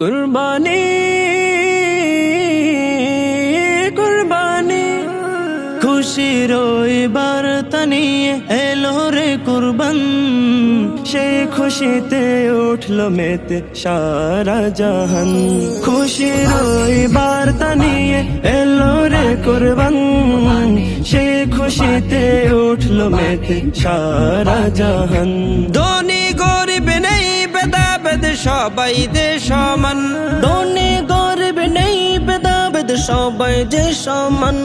কুরবানি কুরবানি। খুশির এবার তানিয়ে এলো রে কুরবান। সে খুশিতে উঠল মেতে সারা জাহান। খুশির এবার তানিয়ে এলো রে কুরবান। সে খুশিতে উঠল মেতে সারা জাহান। ধনী বেদাবেদ সবাই দে সমান। ধনী গরিব নেই বেদাবেদ সবাই যে সমান।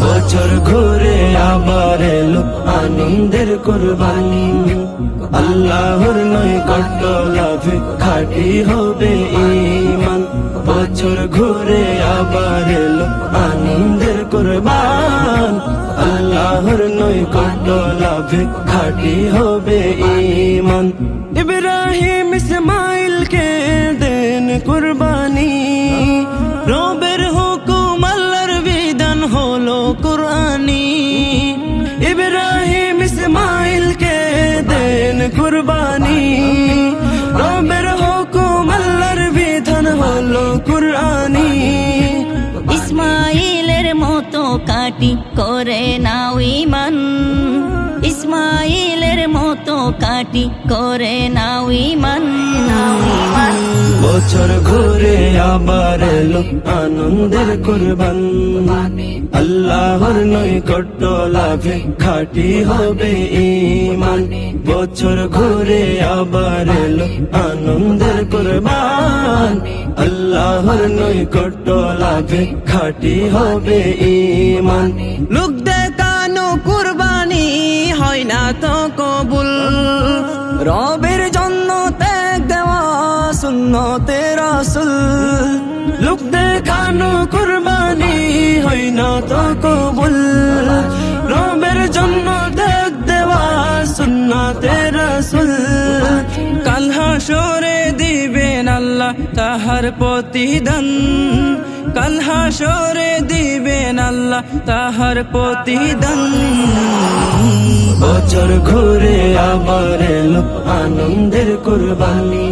বছর ঘুরে আবার এলো আনন্দের কুরবানি। আল্লাহর নয় কত লাভে খাটি হবে ইমান বছর ঘুরে আবার এলো আনন্দের কুরবান। আল্লাহর নয় কত লাভে খাটি হবে ইমান ইব্রাহিম ইসমাইল কে দেন কুরবানি। রবের হুকুম আল্লাহর বিধান হলো কুরআনি। ইব্রাহিম ইসমাইল কে দেন কুরবানি। রবের হুকুম আল্লাহর বিধান হলো কুরআনি। ইসমাইলের মতো কাটি করে নাও ইমান কাটি করে নাও ইমান বছর ঘুরে আবার এলো আনন্দের কুরবান। আল্লাহর নয় কট্ট লাভে খাটি হবে ইমান বছর ঘুরে আবার এলো আনন্দের কুরবান। আল্লাহর নয় কট্ট লাভে খাটি হবে ইমান লোক দেখানো কুরবানি হয় না তো কবুল। রবের জন্য ত্যাগ দেওয়া সুন্নতে রাসুল লোক দেখানো কুরবানি হয় না তো কবুল। রবের জন্য ত্যাগ দেওয়া সুন্নতে রাসুল কাল হাসরে দিবেন আল্লাহ তাহার প্রতিদান। কাল হাসরে দিবেন আল্লাহ তাহার প্রতিদান। বছর ঘুরে আবার আনন্দের কুরবানি।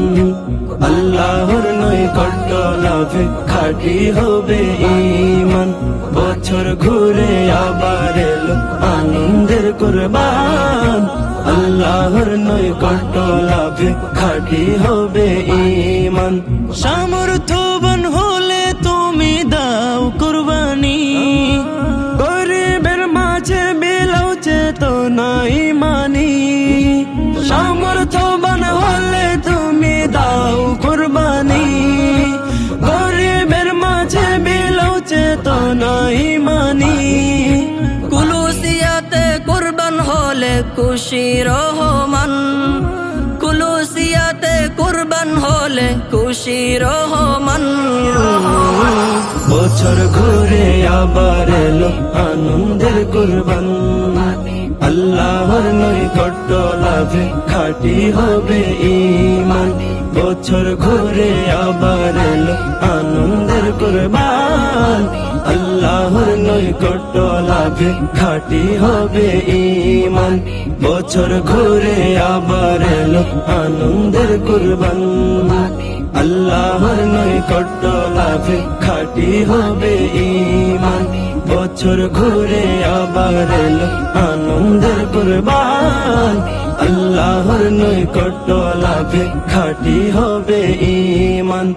আল্লাহর নয় কট্ট লাভে খাটি হবে ইমান বছর ঘুরে আবার এলো আনন্দের কুরবান। আল্লাহর নয় কট্ট লাভে খাটি হবে ইমান সামর্থ্যবান হলে তুমি দাও কুরবানি। খুশি রহমান, কুলুসিয়াতে কুরবান হলে খুশি রহমান। বছর ঘুরে আবার এলো আনন্দের কুরবান। আল্লাহর নয় কট্ট লাভে খাটি হবে ইমান বছর ঘুরে আবার এলো আনন্দের কুরবান। কট্ট লাভে খাটি হবে ইমান বছর ঘুরে আবার এলো আনন্দের কুরবান। আল্লাহর নয় কট্ট লাভে খাটি হবে ইমান বছর ঘুরে আবার এলো আনন্দের কুরবান। আল্লাহর নয় কট্ট লাভে খাটি হবে ইমান